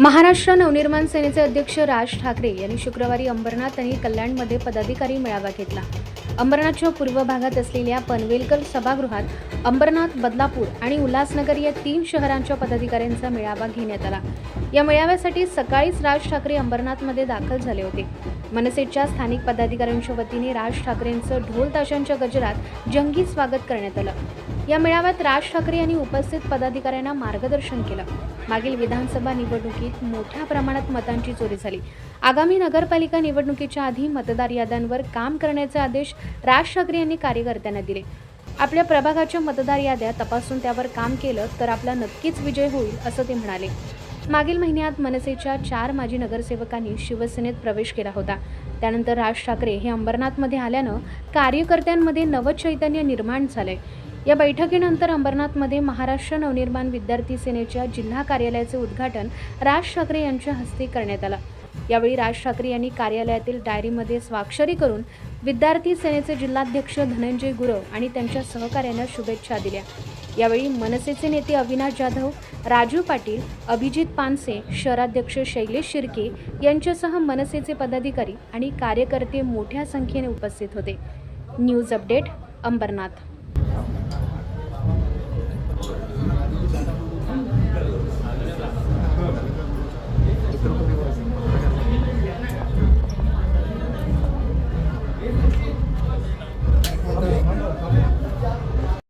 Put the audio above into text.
महाराष्ट्र नवनिर्माण सेनेचे अध्यक्ष राज ठाकरे यांनी शुक्रवारी अंबरनाथ आणि कल्याणमध्ये पदाधिकारी मेळावा घेतला. अंबरनाथच्या पूर्व भागात असलेल्या पनवेलकर सभागृहात अंबरनाथ बदलापूर आणि उल्हासनगर या तीन शहरांच्या पदाधिकाऱ्यांचा मेळावा घेण्यात आला. या मेळाव्यासाठी सकाळीच राज ठाकरे अंबरनाथमध्ये दाखल झाले होते. मनसेच्या स्थानिक पदाधिकाऱ्यांच्या वतीने राज ठाकरेंचं ढोल ताशांच्या गजरात जंगी स्वागत करण्यात आलं. या मेळाव्यात राज ठाकरे यांनी उपस्थित पदाधिकाऱ्यांना मार्गदर्शन केलं. मागील विधानसभा निवडणुकीत मोठ्या प्रमाणात मतांची चोरी झाली. आगामी नगरपालिका निवडणुकीच्या आधी मतदार याद्यांवर काम करण्याचे आदेश राज ठाकरे यांनी कार्यकर्त्यांना दिले. आपल्या प्रभागाच्या मतदार याद्या तपासून त्यावर काम केलं तर आपला नक्कीच विजय होईल असं ते म्हणाले. मागील महिन्यात मनसेच्या चार माजी नगरसेवकांनी शिवसेनेत प्रवेश केला होता. त्यानंतर राज ठाकरे हे अंबरनाथमध्ये आल्यानं कार्यकर्त्यांमध्ये नवचैतन्य निर्माण झालंय. या बैठकीनंतर अंबरनाथमध्ये महाराष्ट्र नवनिर्माण विद्यार्थी सेनेच्या जिल्हा कार्यालयाचे उद्घाटन राज ठाकरे यांच्या हस्ते करण्यात आलं. यावेळी राज ठाकरे यांनी कार्यालयातील डायरीमध्ये स्वाक्षरी करून विद्यार्थी सेनेचे जिल्हाध्यक्ष धनंजय गुरव आणि त्यांच्या सहकार्यांना शुभेच्छा दिल्या. यावेळी मनसेचे नेते अविनाश जाधव राजू पाटील अभिजित पानसे शहराध्यक्ष शैलेश शिर्के यांच्यासह मनसेचे पदाधिकारी आणि कार्यकर्ते मोठ्या संख्येने उपस्थित होते. News update Ambernath.